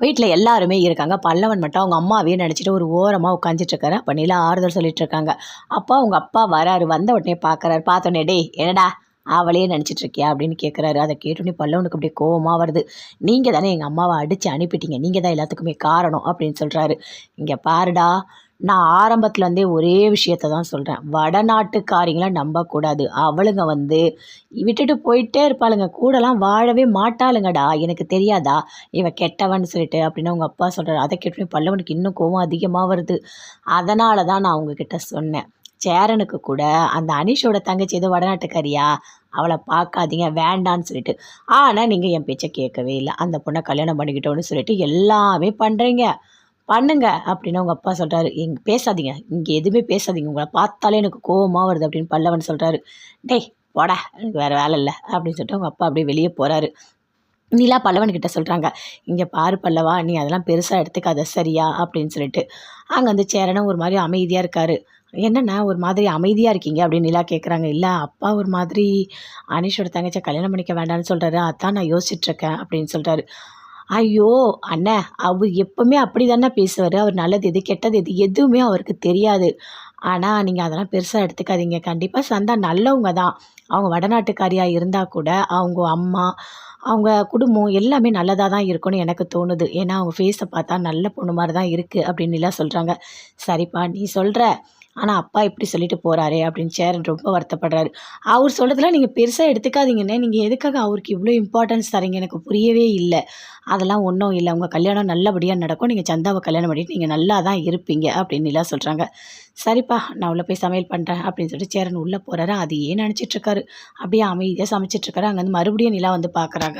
வீட்டில் எல்லாருமே இருக்காங்க. பல்லவன் மட்டும் அவங்க அம்மாவே நினச்சிட்டு ஒரு ஓரமாக உட்காந்துட்ருக்காரு அப்போ நிலா ஆறுதல் சொல்லிட்டு இருக்காங்க அப்பா அவங்க அப்பா வராரு. வந்த உடனே பார்க்குறாரு பார்த்தோன்னே டே என்னடா? அவளையே நினச்சிட்டு இருக்கியா அப்படின்னு கேட்குறாரு அதை கேட்டோன்னே பல்லவனுக்கு அப்படியே கோவமாக வருது. நீங்கள் தானே எங்கள் அம்மாவை அடித்து அனுப்பிட்டீங்க. நீங்கள் தான் எல்லாத்துக்குமே காரணம். அப்படின்னு சொல்கிறாரு இங்கே பாருடா. நான் ஆரம்பத்துலேருந்தே ஒரே விஷயத்த தான் சொல்கிறேன் வடநாட்டுக்காரிங்களை நம்பக்கூடாது. அவளுங்க வந்து விட்டுட்டு போயிட்டே இருப்பாளுங்க. கூடலாம் வாழவே மாட்டாளுங்கடா. எனக்கு தெரியாதா? இவன் கெட்டவன்னு சொல்லிட்டு அப்படின்னு அவங்க அப்பா சொல்கிறாரு அதை கேட்டு பல்லவனுக்கு இன்னும் கோவம் அதிகமாக வருது. அதனால தான் நான் அவங்கக்கிட்ட சொன்னேன். சேரனுக்கு கூட அந்த அனிஷோட தங்கச்சி எதுவும் வடநாட்டுக்காரியா? அவளை பார்க்காதீங்க. வேண்டான்னு சொல்லிட்டு. ஆனால் நீங்கள் என் பேச்சை கேட்கவே இல்லை. அந்த பொண்ணை கல்யாணம் பண்ணிக்கிட்டோன்னு சொல்லிட்டு எல்லாமே பண்ணுறீங்க பண்ணுங்க அப்படின்னு அவங்க அப்பா சொல்கிறாரு எங் பேசாதீங்க. இங்கே எதுவுமே பேசாதீங்க. உங்களை பார்த்தாலே எனக்கு கோவமாக வருது அப்படின்னு பல்லவன் சொல்கிறாரு டேய் போடா. எனக்கு வேறு வேலை இல்லை அப்படின்னு சொல்லிட்டு அவங்க அப்பா அப்படியே வெளியே போகிறாரு நிலா பல்லவன்கிட்ட சொல்கிறாங்க இங்கே பாரு பல்லவா நீ அதெல்லாம் பெருசாக எடுத்துக்காத. சரியா? அப்படின்னு சொல்லிட்டு. அங்கே வந்து சேரனும் ஒரு மாதிரி அமைதியாக இருக்காரு. என்னண்ணா ஒரு மாதிரி அமைதியாக இருக்கீங்க அப்படின்னு நிலா கேட்குறாங்க இல்லை அப்பா ஒரு மாதிரி அனிஷோட தங்கச்சியை கல்யாணம் பண்ணிக்க வேண்டாம்னு சொல்கிறாரு அதான் நான் யோசிச்சுட்ருக்கேன் அப்படின்னு சொல்கிறாரு ஐயோ அண்ணே அவர் எப்பவுமே அப்படி தானே பேசுவார். அவர் நல்லது எது கெட்டது எது எதுவுமே அவருக்கு தெரியாது. ஆனால் நீங்கள் அதெல்லாம் பெருசாக எடுத்துக்காதீங்க. கண்டிப்பாக சந்தா நல்லவங்க தான். அவங்க வடநாட்டுக்காரியாக இருந்தால் கூட அவங்க அம்மா அவங்க குடும்பம் எல்லாமே நல்லதாக தான் இருக்கும்னு எனக்கு தோணுது. ஏன்னா அவங்க ஃபேஸை பார்த்தா நல்ல பொண்ணு மாதிரி தான் இருக்குது அப்படின்னு எல்லாம் சொல்கிறாங்க சரிப்பா நீ சொல்கிற ஆனால் அப்பா இப்படி சொல்லிட்டு போகிறாரே அப்படின்னு சேரன் ரொம்ப வருத்தப்படுறாரு. அவர் சொல்கிறதுலாம் நீங்கள் பெருசாக எடுத்துக்காதீங்கண்ணே. நீங்கள் எதுக்காக அவருக்கு இவ்வளோ இம்பார்ட்டன்ஸ் தரீங்க? எனக்கு புரியவே இல்லை. அதெல்லாம் ஒன்றும் இல்லை. உங்கள் கல்யாணம் நல்லபடியாக நடக்கும். நீங்கள் சந்தாவை கல்யாணம் பண்ணிட்டு நீங்கள் நல்லா தான் இருப்பீங்க அப்படின்னு எல்லாம் சொல்கிறாங்க சரிப்பா நான் உள்ளே போய் சமையல் பண்ணுறேன் அப்படின்னு சொல்லிட்டு சேரன் உள்ளே போகிறாரு அது ஏன் நினச்சிட்ருக்காரு அப்படியே அமைதியாக சமைச்சிட்ருக்காரு அங்கேருந்து மறுபடியும் நிலா வந்து பார்க்குறாங்க